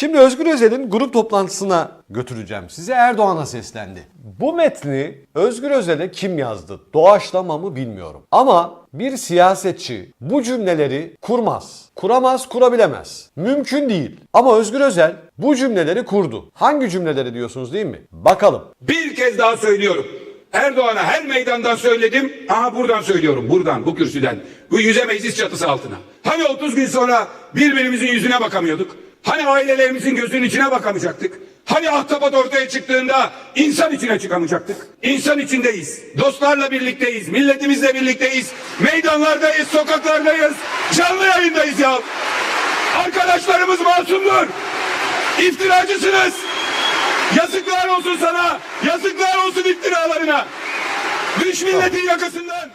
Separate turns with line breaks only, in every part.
Şimdi Özgür Özel'in grup toplantısına götüreceğim sizi. Erdoğan'a seslendi. Bu metni Özgür Özel'e kim yazdı? Doğaçlama mı bilmiyorum. Ama bir siyasetçi bu cümleleri kurmaz. Kuramaz, kurabilemez. Mümkün değil. Ama Özgür Özel bu cümleleri kurdu. Hangi cümleleri diyorsunuz değil mi? Bakalım.
Bir kez daha söylüyorum. Erdoğan'a her meydandan söyledim. Aha buradan söylüyorum. Buradan bu kürsüden. Bu yüze meclis çatısı altına. Hani 30 gün sonra birbirimizin yüzüne bakamıyorduk? Hani ailelerimizin gözünün içine bakamayacaktık? Hani ahtapot ortaya çıktığında insan içine çıkamayacaktık? İnsan içindeyiz. Dostlarla birlikteyiz. Milletimizle birlikteyiz. Meydanlardayız, sokaklardayız. Canlı yayındayız ya. Arkadaşlarımız masumdur. İftiracısınız. Yazıklar olsun sana. Yazıklar olsun iftiralarına. Düş milletin yakasından.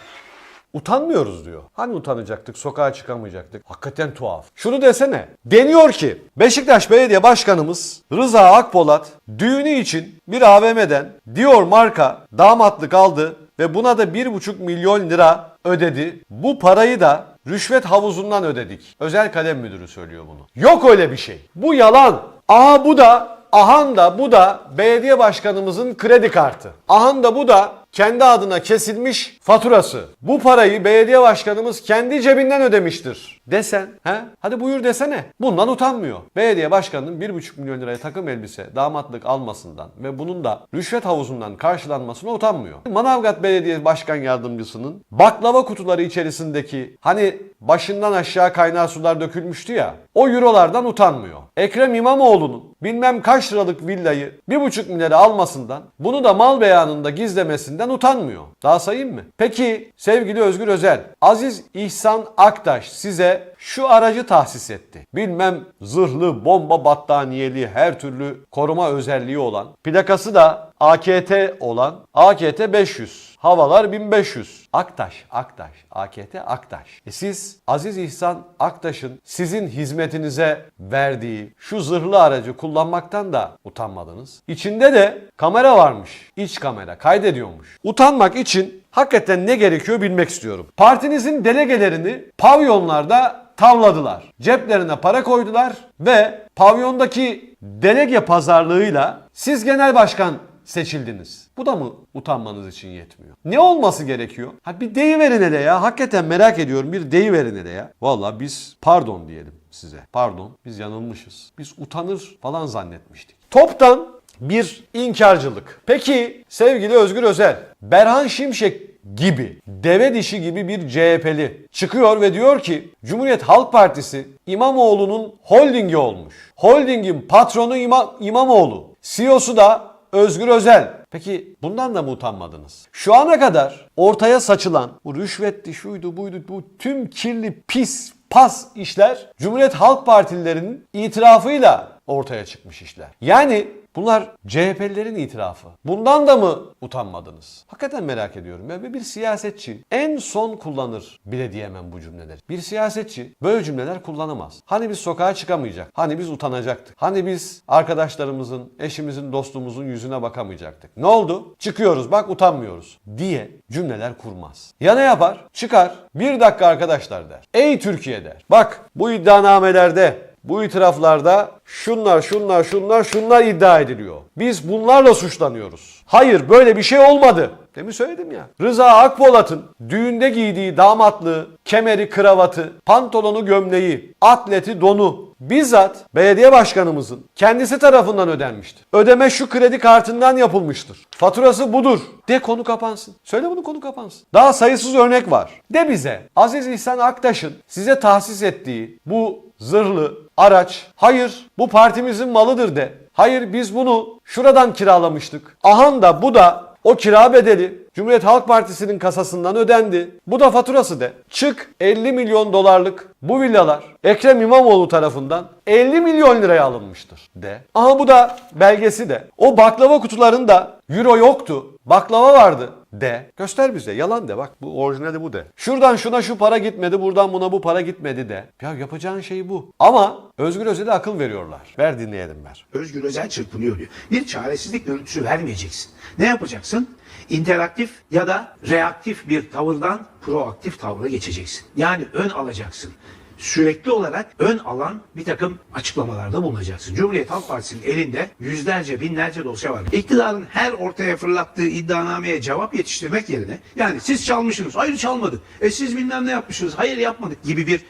Utanmıyoruz diyor. Hani utanacaktık, sokağa çıkamayacaktık. Hakikaten tuhaf. Şunu desene. Deniyor ki Beşiktaş Belediye Başkanımız Rıza Akpolat düğünü için bir AVM'den Dior marka damatlık aldı ve buna da 1,5 milyon lira ödedi. Bu parayı da rüşvet havuzundan ödedik. Özel kalem müdürü söylüyor bunu. Yok öyle bir şey. Bu yalan. Aha bu da Ahan da bu da belediye başkanımızın kredi kartı. Ahan da bu da kendi adına kesilmiş faturası. Bu parayı belediye başkanımız kendi cebinden ödemiştir. Desen, he? Hadi buyur desene. Bundan utanmıyor. Belediye başkanının 1,5 milyon liraya takım elbise, damatlık almasından ve bunun da rüşvet havuzundan karşılanmasına utanmıyor. Manavgat Belediye Başkan Yardımcısının baklava kutuları içerisindeki hani başından aşağı kaynar sular dökülmüştü ya o eurolardan utanmıyor. Ekrem İmamoğlu'nun bilmem kaç liralık villayı 1,5 milyara almasından bunu da mal beyanında gizlemesinden utanmıyor. Daha sayayım mı? Peki sevgili Özgür Özel, Aziz İhsan Aktaş size şu aracı tahsis etti. Bilmem zırhlı, bomba battaniyeli, her türlü koruma özelliği olan, plakası da AKT olan AKT 500. Havalar 1500. Aktaş, Aktaş, AKT Aktaş. E siz Aziz İhsan Aktaş'ın sizin hizmetinize verdiği şu zırhlı aracı kullanmaktan da utanmadınız. İçinde de kamera varmış. İç kamera kaydediyormuş. Utanmak için hakikaten ne gerekiyor bilmek istiyorum. Partinizin delegelerini pavyonlarda tavladılar. Ceplerine para koydular ve pavyondaki delege pazarlığıyla siz genel başkan seçildiniz. Bu da mı utanmanız için yetmiyor? Ne olması gerekiyor? Ha bir deyiverin hele ya. Hakikaten merak ediyorum bir deyiverin hele ya. Valla biz pardon diyelim size. Pardon biz yanılmışız. Biz utanır falan zannetmiştik. Toptan bir inkarcılık. Peki sevgili Özgür Özel, Berhan Şimşek gibi, deve dişi gibi bir CHP'li çıkıyor ve diyor ki Cumhuriyet Halk Partisi İmamoğlu'nun holdingi olmuş. Holdingin patronu İma- İmamoğlu. CEO'su da Özgür Özel. Peki bundan da mı utanmadınız? Şu ana kadar ortaya saçılan bu rüşvetti, şuydu, buydu, bu tüm kirli, pis, pas işler Cumhuriyet Halk Partililerinin itirafıyla ortaya çıkmış işler. Yani bunlar CHP'lilerin itirafı. Bundan da mı utanmadınız? Hakikaten merak ediyorum. Ya bir siyasetçi en son kullanır bile diyemem bu cümleleri. Bir siyasetçi böyle cümleler kullanamaz. Hani biz sokağa çıkamayacak. Hani biz utanacaktık. Hani biz arkadaşlarımızın, eşimizin, dostumuzun yüzüne bakamayacaktık. Ne oldu? Çıkıyoruz bak utanmıyoruz diye cümleler kurmaz. Ya ne yapar? Çıkar. Bir dakika arkadaşlar der. Ey Türkiye der. Bak bu iddianamelerde bu itiraflarda şunlar, şunlar, şunlar, şunlar iddia ediliyor. Biz bunlarla suçlanıyoruz. Hayır böyle bir şey olmadı. Demin söyledim ya. Rıza Akpolat'ın düğünde giydiği damatlığı, kemeri, kravatı, pantolonu, gömleği, atleti, donu bizzat belediye başkanımızın kendisi tarafından ödenmiştir. Ödeme şu kredi kartından yapılmıştır. Faturası budur. De konu kapansın. Söyle bunu konu kapansın. Daha sayısız örnek var. De bize Aziz İhsan Aktaş'ın size tahsis ettiği bu zırhlı araç hayır bu partimizin malıdır de. Hayır biz bunu şuradan kiralamıştık. Ahan da bu da o kira bedeli Cumhuriyet Halk Partisi'nin kasasından ödendi. Bu da faturası de. Çık 50 milyon dolarlık bu villalar Ekrem İmamoğlu tarafından 50 milyon liraya alınmıştır de. Aha bu da belgesi de. O baklava kutularında euro yoktu. Baklava vardı de. Göster bize yalan de bak bu orijinali bu de. Şuradan şuna şu para gitmedi buradan buna bu para gitmedi de. Ya yapacağın şey bu. Ama Özgür Özel'e akıl veriyorlar. Ver dinleyelim ver.
Özgür Özel çırpınıyor diyor. Bir çaresizlik görüntüsü vermeyeceksin. Ne yapacaksın? İnteraktif ya da reaktif bir tavırdan proaktif tavra geçeceksin. Yani ön alacaksın. Sürekli olarak ön alan bir takım açıklamalarda bulunacaksın. Cumhuriyet Halk Partisi'nin elinde yüzlerce binlerce dosya var. İktidarın her ortaya fırlattığı iddianameye cevap yetiştirmek yerine yani siz çalmışsınız, hayır çalmadık. E siz bilmem ne yapmışsınız, hayır yapmadık gibi bir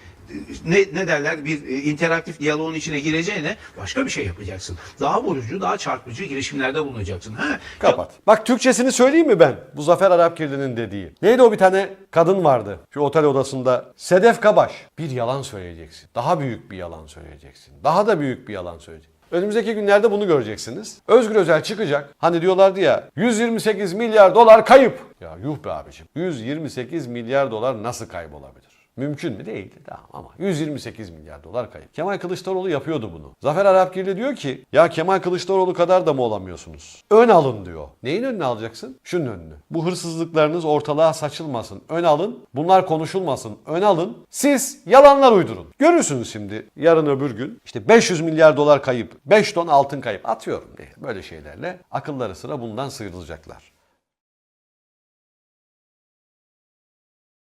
ne, ne derler bir e, interaktif diyaloğun içine gireceğine başka bir şey yapacaksın. Daha vurucu, daha çarpıcı girişimlerde bulunacaksın. Ha?
Kapat. Bak Türkçesini söyleyeyim mi ben? Bu Zafer Arapkirli'nin dediği. Neydi o bir tane kadın vardı şu otel odasında. Sedef Kabaş. Bir yalan söyleyeceksin. Daha büyük bir yalan söyleyeceksin. Daha da büyük bir yalan söyleyeceksin. Önümüzdeki günlerde bunu göreceksiniz. Özgür Özel çıkacak. Hani diyorlardı ya 128 milyar dolar kayıp. Ya yuh be abiciğim. 128 milyar dolar nasıl kaybolabilir? Mümkün mü? Değil. Tamam ama 128 milyar dolar kayıp. Kemal Kılıçdaroğlu yapıyordu bunu. Zafer Arapgirli diyor ki ya Kemal Kılıçdaroğlu kadar da mı olamıyorsunuz? Ön alın diyor. Neyin önüne alacaksın? Şunun önünü. Bu hırsızlıklarınız ortalığa saçılmasın. Ön alın. Bunlar konuşulmasın. Ön alın. Siz yalanlar uydurun. Görürsünüz şimdi yarın öbür gün işte 500 milyar dolar kayıp, 5 ton altın kayıp. Atıyorum diye böyle şeylerle akılları sıra bundan sıyrılacaklar.